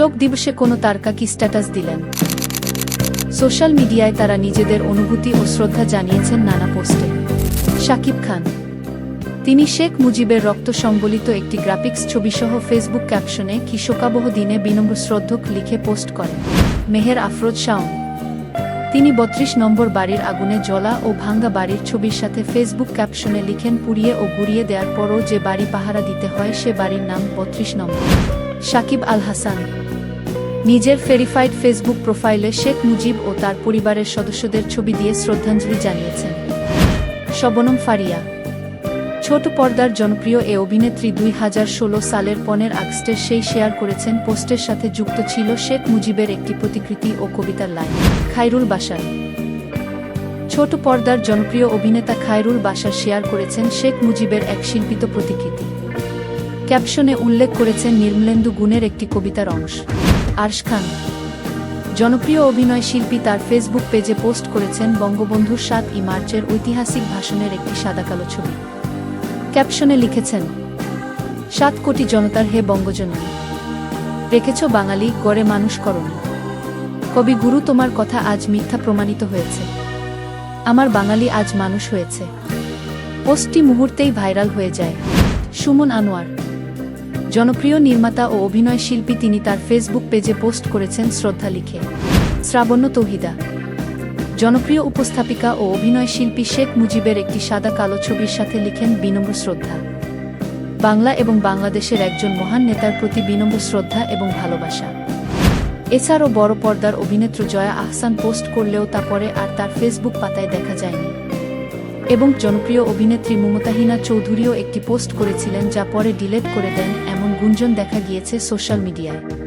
শোক দিবসে কোনো তারকা কি স্ট্যাটাস দিলেন। সোশ্যাল মিডিয়ায় তারা নিজেদের অনুভূতি ও শ্রদ্ধা জানিয়েছেন নানা পোস্টে শাকিব খান। তিনি শেখ মুজিবের রক্ত সম্বলিত একটি গ্রাফিক্স ছবিসহ ফেসবুক ক্যাপশনে কি শোকাবহ দিনে বিনম্র শ্রদ্ধক লিখে পোস্ট করেন। মেহের আফরোজ শাওন। তিনি বত্রিশ নম্বর বাড়ির আগুনে জ্বলা ও ভাঙ্গা বাড়ির ছবির সাথে ফেসবুক ক্যাপশনে লিখেন, পুড়িয়ে ও গুড়িয়ে দেওয়ার পরও যে বাড়ি পাহারা দিতে হয়, সে বাড়ির নাম বত্রিশ নম্বর। সাকিব আল হাসান। নিজের ভেরিফাইড ফেসবুক প্রোফাইলে শেখ মুজিব ও তার পরিবারের সদস্যদের ছবি দিয়ে শ্রদ্ধাঞ্জলি জানিয়েছেন। শবনম ফারিয়া। ছোট পর্দার জনপ্রিয় এ অভিনেত্রী দুই হাজার ষোলো সালের পনেরো আগস্টের সেই শেয়ার করেছেন পোস্টের সাথে যুক্ত ছিল শেখ মুজিবের একটি প্রতিকৃতি ও কবিতার লাইন, খায়রুল বাসার ছোট পর্দার জনপ্রিয় অভিনেতা খায়রুল বাসার শেয়ার করেছেন শেখ মুজিবের এক শিল্পিত প্রতিকৃতি। ক্যাপশনে উল্লেখ করেছেন নির্মলেন্দু গুণের একটি কবিতার অংশ। আরশ খান। জনপ্রিয় অভিনয় শিল্পী তার ফেসবুক পেজে পোস্ট করেছেন বঙ্গবন্ধুর সাত ই মার্চের ঐতিহাসিক ভাষণের একটি সাদাকালো ছবি। ক্যাপশনে লিখেছেন, সাত কোটি জনতার হে বঙ্গজননী, রেখেছ বাঙালি গড়ে মানুষ করণী। কবি গুরু তোমার কথা আজ মিথ্যা প্রমাণিত হয়েছে। আমার বাঙালি আজ মানুষ হয়েছে। পোস্টটি মুহূর্তেই ভাইরাল হয়ে যায়। সুমন আনোয়ার। জনপ্রিয় নির্মাতা ও অভিনয় শিল্পী তিনি তার ফেসবুক পেজে পোস্ট করেছেন শ্রদ্ধা লিখে। শ্রাবণ্য তৌহিদা। জনপ্রিয় উপস্থাপিকা ও অভিনয় শিল্পী শেখ মুজিবের একটি সাদা কালো ছবির সাথে লিখেন বিনম্র শ্রদ্ধা। বাংলা এবং বাংলাদেশের একজন মহান নেতার প্রতি বিনম্র শ্রদ্ধা এবং ভালোবাসা। এছাড়াও বড় পর্দার অভিনেত্রী জয়া আহসান পোস্ট করলেও তা পরে আর তার ফেসবুক পাতায় দেখা যায়নি। এবং জনপ্রিয় অভিনেত্রী মমতাহিনা চৌধুরীও একটি পোস্ট করেছিলেন যা পরে ডিলেট করে দেন এমন গুঞ্জন দেখা গিয়েছে সোশ্যাল মিডিয়ায়।